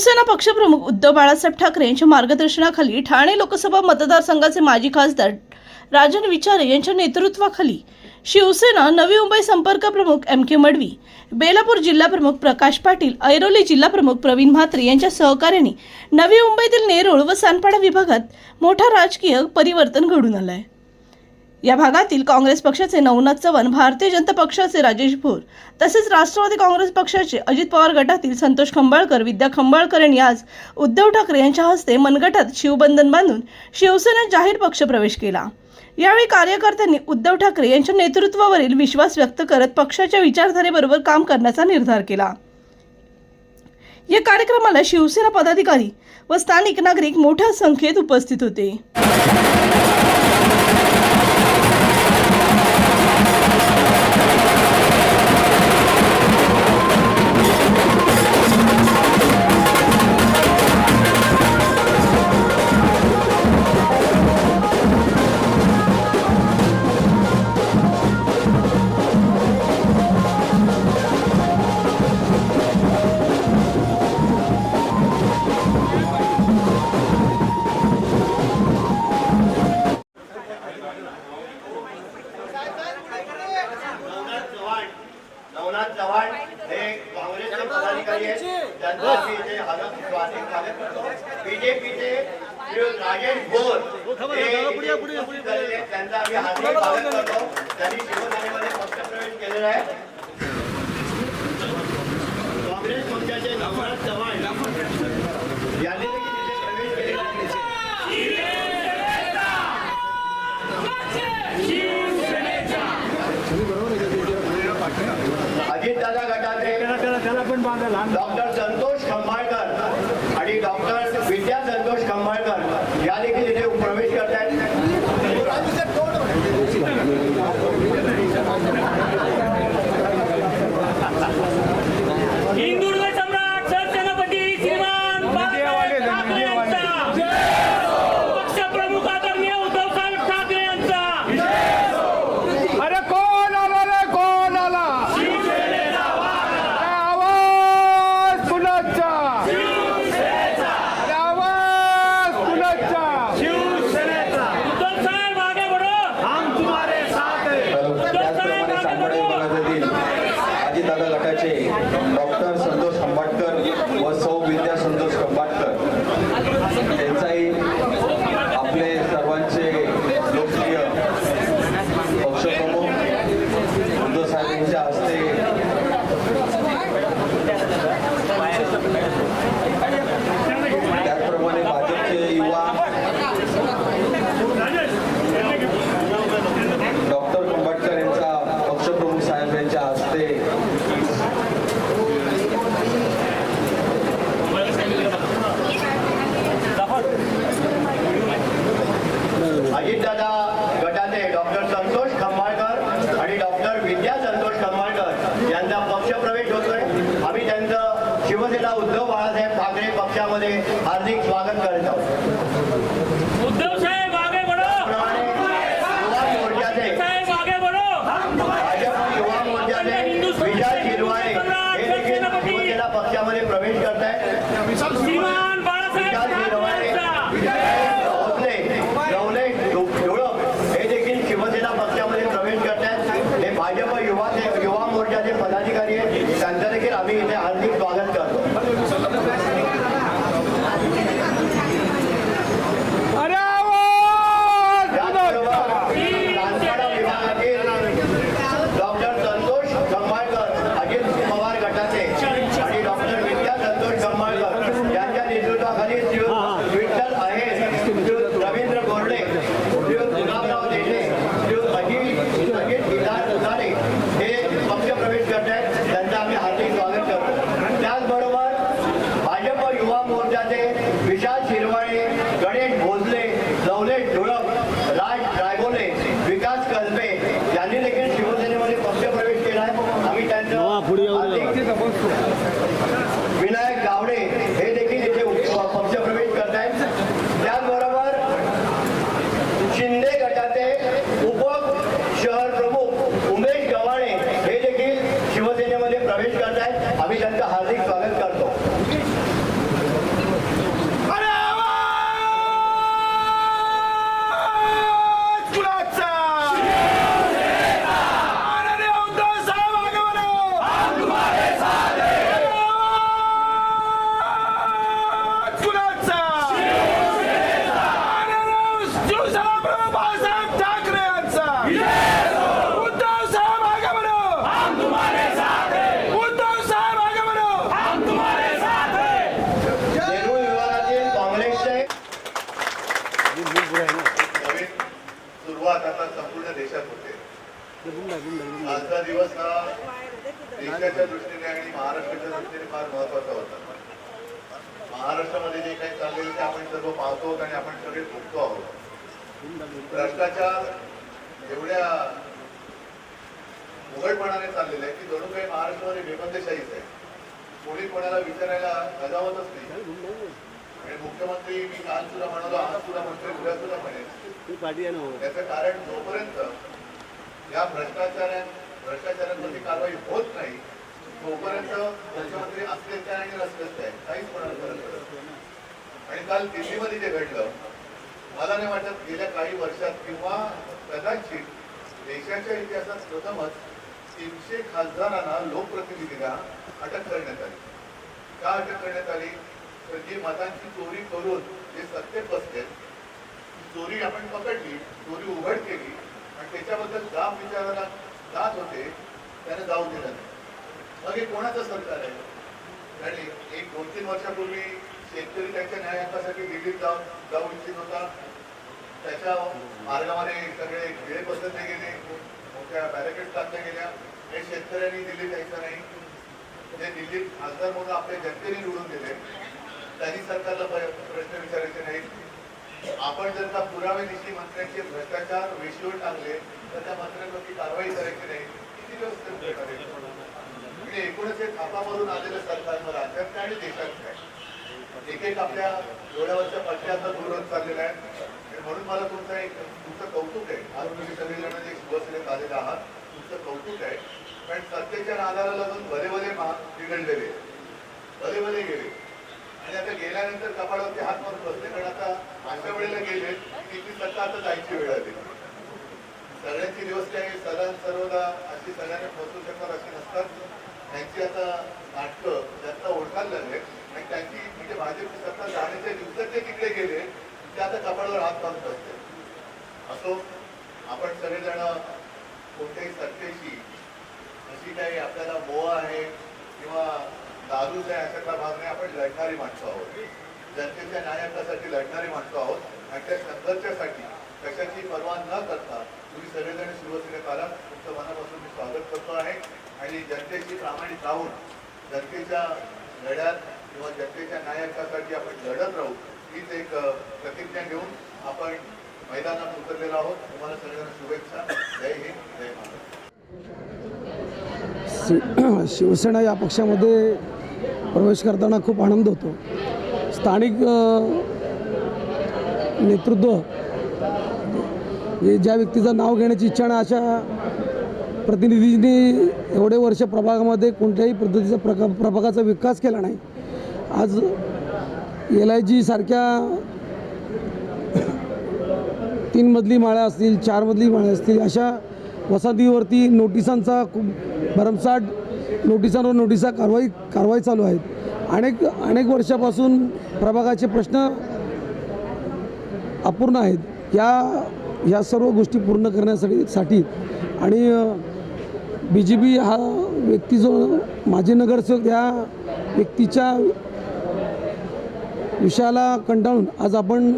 शिवसेना पक्षप्रमुख उद्धव बाळासाहेब ठाकरे यांच्या मार्गदर्शनाखाली ठाणे लोकसभा मतदारसंघाचे माजी खासदार राजन विचारे यांच्या नेतृत्वाखाली शिवसेना नवी मुंबई संपर्क प्रमुख एम के मडवी बेलापूर जिल्हा प्रमुख प्रकाश पाटील ऐरोली जिल्हा प्रमुख प्रवीण म्हात्रे यांच्या सहकार्याने नवी मुंबईतील नेरूळ व सानपाडा विभागात मोठा राजकीय परिवर्तन घडून आलं आहे या भागातील काँग्रेस पक्षाचे नवनाथ चव्हाण भारतीय जनता पक्षाचे राजेश भोर तसेच राष्ट्रवादी काँग्रेस पक्षाचे अजित पवार गटातील संतोष खंबाळकर विद्या खंबाळकर यांनी आज उद्धव ठाकरे यांच्या हस्ते मनगटात शिवबंधन बांधून शिवसेनेत जाहीर पक्षप्रवेश केला. यावेळी कार्यकर्त्यांनी उद्धव ठाकरे यांच्या नेतृत्वावरील विश्वास व्यक्त करत पक्षाच्या विचारधारेबरोबर काम करण्याचा निर्धार केला. या कार्यक्रमाला शिवसेना पदाधिकारी व स्थानिक नागरिक मोठ्या संख्येत उपस्थित होते. केलेला आहे काँग्रेस पक्षाचे नवनाथ चव्हाण यांनी प्रवेश केलेला आहे अजितदादा गटाचे डॉक्टर संतोष खंबाळकर आणि डॉक्टर विद्या संतोष खंबाळकर. या देखील इथे प्रवेश करत दिवस हा देशाच्या दृष्टीने आणि महाराष्ट्राच्या दृष्टीने फार महत्त्वाचा होता. महाराष्ट्रामध्ये जे काही चाललेलं ते आपण सर्व पाहतो आणि आपण सगळे भोगतो आहोत. भ्रष्टाचार एवढ्या उघडपणाने चाललेलं आहे की जणू काही महाराष्ट्रामध्ये बेबंदशाहीच आहे. कोणी कोणाला विचारायला गजावतच नाही. आणि मुख्यमंत्री मी काल सुद्धा म्हणालो आज सुद्धा मंत्री उद्या सुद्धा म्हणेन. त्याचं कारण जोपर्यंत या भ्रष्टाचारा भ्रष्टाचारांवरती कारवाई होत नाही तोपर्यंत मुख्यमंत्री असलेच आहे आणि नसलेच आहे काहीच कोणाला आणि काल दिल्लीमध्ये जे घडलं मला नाही वाटत गेल्या काही वर्षात किंवा कदाचित देशाच्या इतिहासात प्रथमच तीनशे खासदारांना लोकप्रतिनिधीला अटक करण्यात आली. का अटक करण्यात आली? तर जी मतांची चोरी करून जे सत्तेत बसले चोरी आपण पकडली चोरी उघड केली आणि त्याच्याबद्दल जाब विचारायला जात होते त्याने जाऊ दिलं नाही. मग हे कोणाचं सरकार आहे? आणि एक दोन तीन वर्षापूर्वी शेतकरी त्यांच्या न्याय हक्कासाठी दिल्लीत जाऊन जाऊ इच्छित होता. त्याच्या मार्गामध्ये सगळे खिळे पसरले गेले. मोठ्या बॅरिकेड टाकल्या गेल्या. हे शेतकऱ्यांनी दिल्लीत यायचं नाही. ते दिल्लीत खासदार म्हणून आपल्या जनतेने निवडून दिले. त्यांनी सरकारला प्रश्न विचारायचे नाहीत. आपण जर का पुराव्यानिशी मंत्र्यांचे भ्रष्टाचार वेशीवर टाकले तर त्या मंत्र्यांवरती कारवाई करायची नाही. किती दिवस म्हणजे एकूणच हे थापामधून आलेलं सरकार मग राज्यात आणि देशात काय? एक एक आपल्या डोळ्यावरच्या पट्ट्याचा दूर होत चाललेला आहे. म्हणून मला तुमचं एक तुमचं कौतुक आहे. आज तुम्ही सगळेजण जे शिवसेनेत आलेले आहात तुमचं कौतुक आहे. कारण सत्तेच्या नादाला लागून भले भले बिघडलेले. भले भले गेले. आणि आता गेल्यानंतर कपाळावरती हात मारून बसले कारण आता अशा वेळेला गेले की ती सत्ता आता जायची वेळ आली. सगळ्यांची दिवस काही सदा सर्वदा अशी सगळ्यांना फसवू शकतात अशी नसतात. त्यांची आता नाटकं त्यांना ओळखायला लागले. आणि त्यांची म्हणजे भाजपची सत्ता जाण्याच्या दिवसात जे तिकडे गेले ते आता कपाळावर हात मारून असते असो आपण सगळेजण कोणत्याही सत्तेशी अशी काही आपल्याला मोह आहे किंवा दारू द्या याच्यातला भाग नाही आपण लढणारी माणसं आहोत. जनतेच्या न्यायासाठी लढणारी माणसं आहोत आणि त्या संघर्षासाठी कशाची पर्वा न करता तुम्ही सगळेजण शिवसेनेत आला. तुमचं मनापासून मी स्वागत करतो आहे. आणि जनतेशी प्रामाणिक राहून जनतेच्या लढ्यात किंवा जनतेच्या न्यायासाठी आपण लढत राहू हीच एक प्रतिज्ञा घेऊन आपण मैदानात उतरलेलो आहोत. तुम्हाला सगळ्यांना शुभेच्छा. जय हिंद. जय महाराष्ट्र. शिवसेना या पक्षामध्ये प्रवेश करताना खूप आनंद होतो. स्थानिक नेतृत्व हे ज्या व्यक्तीचं नाव घेण्याची इच्छा नाही अशा प्रतिनिधींनी एवढे वर्ष प्रभागामध्ये कोणत्याही पद्धतीचा प्रका प्रभागाचा विकास केला नाही. आज एल आय जीसारख्या तीन मजली माळ्या असतील चार मजली माळ्या असतील अशा वसाहतीवरती नोटिसांचा खूप भरमसाठ नोटिसांवर नोटिसा कारवाई कारवाई चालू आहेत. अनेक अनेक वर्षापासून प्रभागाचे प्रश्न अपूर्ण आहेत. या या सर्व गोष्टी पूर्ण करण्यासाठी साठी आणि बी जे पी हा व्यक्ती जो माजी नगरसेवक या व्यक्तीच्या विषयाला कंटाळून आज आपण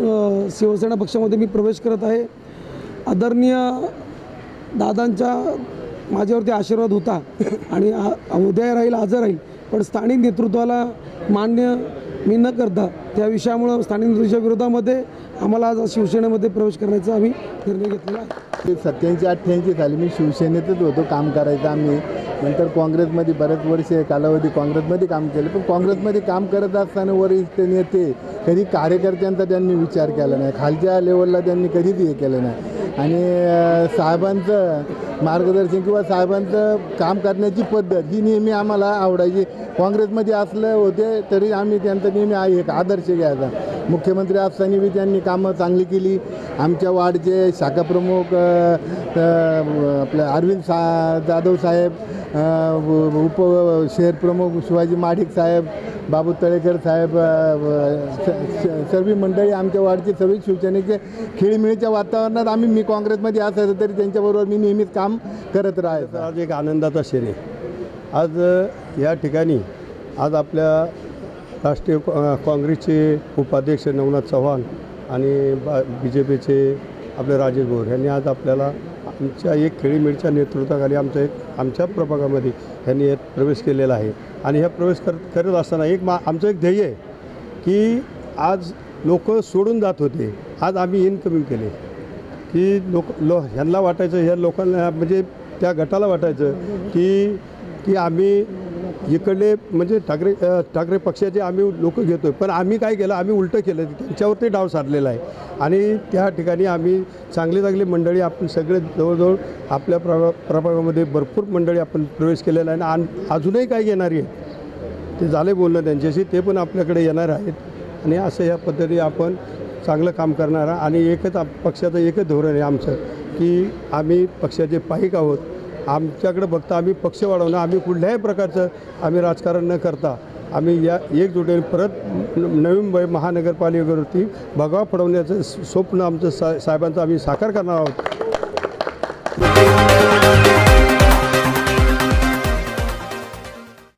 शिवसेना पक्षामध्ये मी प्रवेश करत आहे. आदरणीय दादांच्या माझ्यावरती आशीर्वाद होता आणि उद्या राहील आज राहील. पण स्थानिक नेतृत्वाला मान्य मी न करता त्या विषयामुळं स्थानिक नेतृत्वाच्या विरोधामध्ये आम्हाला आज शिवसेनेमध्ये प्रवेश करण्याचा आम्ही निर्णय घेतलेला आहे. सत्याऐंशी अठ्ठ्याऐंशी साली मी शिवसेनेतच होतो काम करायचं आम्ही. नंतर काँग्रेसमध्ये बरेच वर्ष कालावधी काँग्रेसमध्ये काम केलं पण काँग्रेसमध्ये काम करत असताना वरिष्ठ नेते कधी कार्यकर्त्यांचा त्यांनी विचार केला नाही खालच्या लेवलला त्यांनी कधीच हे केलं नाही. आणि साहेबांचं मार्गदर्शन किंवा साहेबांचं काम करण्याची पद्धत ही नेहमी आम्हाला आवडायची. काँग्रेसमध्ये असलं होते तरी आम्ही त्यांचा नेहमी एक आदर्श घ्यायचा. मुख्यमंत्री असताना बी त्यांनी कामं चांगली केली. आमच्या वार्डचे शाखाप्रमुख आपलं अरविंद सा जाधव साहेब उप शहर प्रमुख शिवाजी माडिक साहेब बाबू तळेकर साहेब स- सर्व मंडळी आमच्या वार्डचे सर्व शिवसेनेचे खेळीमेळीच्या वातावरणात आम्ही मी काँग्रेसमध्ये असायचं तरी त्यांच्याबरोबर मी नेहमीच काम करत राहायचं. आज एक आनंदाचा क्षण आहे. आज या ठिकाणी आज आपल्या राष्ट्रीय काँग्रेसचे उपाध्यक्ष नवनाथ चव्हाण आणि बा बी जे पीचे आपले राजेश भोर यांनी आज आपल्याला आमच्या एक खेळीमेळीच्या नेतृत्वाखाली आमच्या एक आमच्या प्रभागामध्ये यांनी यात प्रवेश केलेला आहे. आणि ह्या प्रवेश कर करत असताना एक मा आमचं एक ध्येय आहे की आज लोक सोडून जात होते. आज आम्ही इनकमिंग केले. की लोक लो ह्यांना वाटायचं ह्या लोकांना म्हणजे त्या गटाला वाटायचं की की आम्ही इकडले म्हणजे ठाकरे ठाकरे पक्षाचे आम्ही लोक घेतो पण आम्ही काय केलं आम्ही उलटं केलं. त्यांच्यावरती डाव साधलेला आहे. आणि त्या ठिकाणी आम्ही चांगली चांगली मंडळी आपण सगळे जवळजवळ आपल्या प्रभा प्रभागामध्ये भरपूर मंडळी आपण प्रवेश केलेला आहे. आणि अजूनही काय येणारी आहे ते झाले बोलणं त्यांच्याशी. ते पण आपल्याकडे येणार आहेत. आणि असं या पद्धतीने आपण चांगलं काम करणार आणि एकच पक्षाचं एकच धोरण आहे आमचं की आम्ही पक्षाचे पाईक आहोत. आमच्याकडे फक्त आम्ही पक्ष वाढवणं आम्ही कुठल्याही प्रकारचं आम्ही राजकारण न करता आम्ही या एकजुटीने परत नवी मुंबई महानगरपालिकेवरती भगवा पडवण्याचं स्वप्न आमचं सा साहेबांचं आम्ही साकार करणार आहोत.